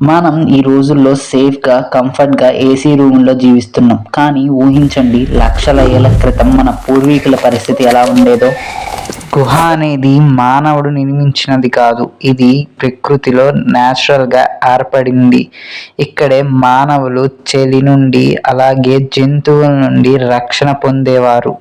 మనం ఈ రోజుల్లో సేఫ్గా కంఫర్ట్గా ఏసీ రూముల్లో జీవిస్తున్నాం. కానీ ఊహించండి లక్షల ఏళ్ళ క్రితం మన పూర్వీకుల పరిస్థితి ఎలా ఉండేదో. గుహ అనేది మానవుడు నిర్మించినది కాదు. ఇది ప్రకృతిలో న్యాచురల్గా ఏర్పడింది. ఇక్కడే మానవులు చలి నుండి అలాగే జంతువుల నుండి రక్షణ పొందేవారు.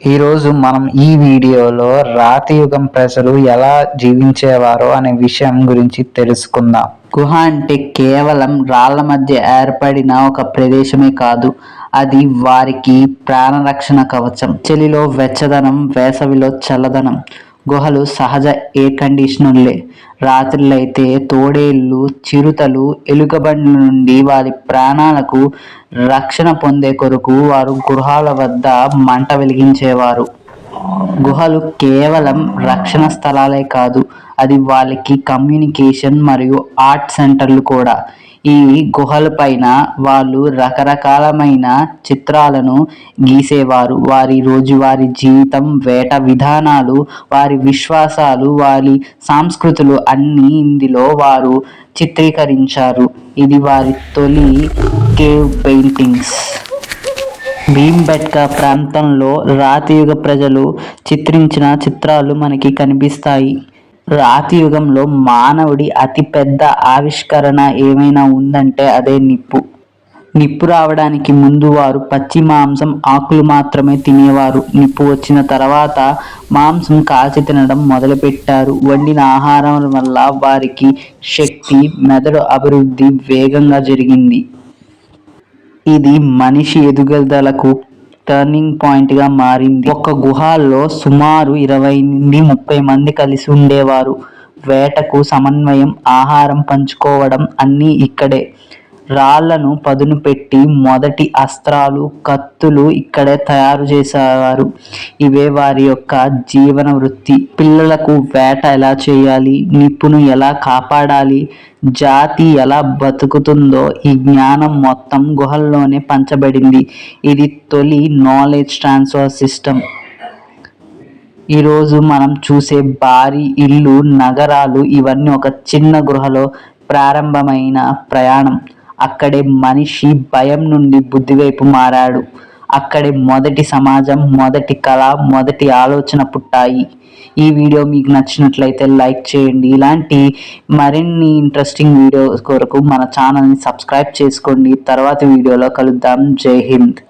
ఈరోజు మనం ఈ వీడియోలో రాతి యుగం ప్రజలు ఎలా జీవించేవారో అనే విషయం గురించి తెలుసుకుందాం. గుహ అంటే కేవలం రాళ్ళ మధ్య ఏర్పడిన ఒక ప్రదేశమే కాదు అది వారికి ప్రాణరక్షణ కవచం. చలిలో వెచ్చదనం వేసవిలో చల్లదనం. గుహలు సహజ ఎయిర్ కండిషనర్లే రాత్రులైతే తోడేళ్ళు చిరుతలు ఎలుకబండ్ల నుండి వారి ప్రాణాలకు రక్షణ పొందే కొరకు వారు గృహాల వద్ద మంట వెలిగించేవారు. గుహలు కేవలం రక్షణ స్థలాలే కాదు అది వాళ్ళకి కమ్యూనికేషన్ మరియు ఆర్ట్ సెంటర్లు కూడా. ఈ గుహల పైన వాళ్ళు రకరకాలమైన చిత్రాలను గీసేవారు. వారి రోజువారి జీవితం వేట విధానాలు వారి విశ్వాసాలు వారి సంస్కృతులు అన్నీ ఇందులో వారు చిత్రీకరించారు. ఇది వారి తొలి కేవ్ పెయింటింగ్స్. భీంబెట్కా ప్రాంతంలో రాతి యుగ ప్రజలు చిత్రించిన చిత్రాలు మనకి కనిపిస్తాయి. రాతి యుగంలో మానవుడి అతిపెద్ద ఆవిష్కరణ ఏమైనా ఉందంటే అదే నిప్పు. నిప్పు రావడానికి ముందు వారు పచ్చి మాంసం ఆకులు మాత్రమే తినేవారు. నిప్పు వచ్చిన తర్వాత మాంసం కాల్చి తినడం మొదలుపెట్టారు. వండిన ఆహారం వల్ల వారికి శక్తి మెదడు అభివృద్ధి వేగంగా జరిగింది. ఇది మనిషి ఎదుగుదలకు టర్నింగ్ పాయింట్గా మారింది. ఒక గుహల్లో సుమారు ఇరవై నుండి ముప్పై మంది కలిసి ఉండేవారు. వేటకు సమన్వయం ఆహారం పంచుకోవడం అన్నీ ఇక్కడే. రాళ్ళను పదును పెట్టి మొదటి అస్త్రాలు కత్తులు ఇక్కడే తయారు చేసేవారు. ఇవే వారి యొక్క జీవన వృత్తి. పిల్లలకు వేట ఎలా చేయాలి? నిప్పును ఎలా కాపాడాలి? జాతి ఎలా బతుకుతుందో ఈ జ్ఞానం మొత్తం గుహల్లోనే పంచబడింది. ఇది తొలి నాలెడ్జ్ ట్రాన్స్ఫర్ సిస్టమ్ ఈరోజు మనం చూసే భారీ ఇల్లు నగరాలు ఇవన్నీ ఒక చిన్న గృహలో ప్రారంభమైన ప్రయాణం. అక్కడే మనిషి భయం నుండి బుద్ధి వైపు మారాడు. అక్కడే మొదటి సమాజం మొదటి కళ మొదటి ఆలోచన పుట్టాయి. ఈ వీడియో మీకు నచ్చినట్లయితే లైక్ చేయండి. ఇలాంటి మరిన్ని ఇంట్రెస్టింగ్ వీడియోస్ కొరకు మన ఛానల్ని సబ్స్క్రైబ్ చేసుకోండి. తర్వాత వీడియోలో కలుద్దాం. జై హింద్.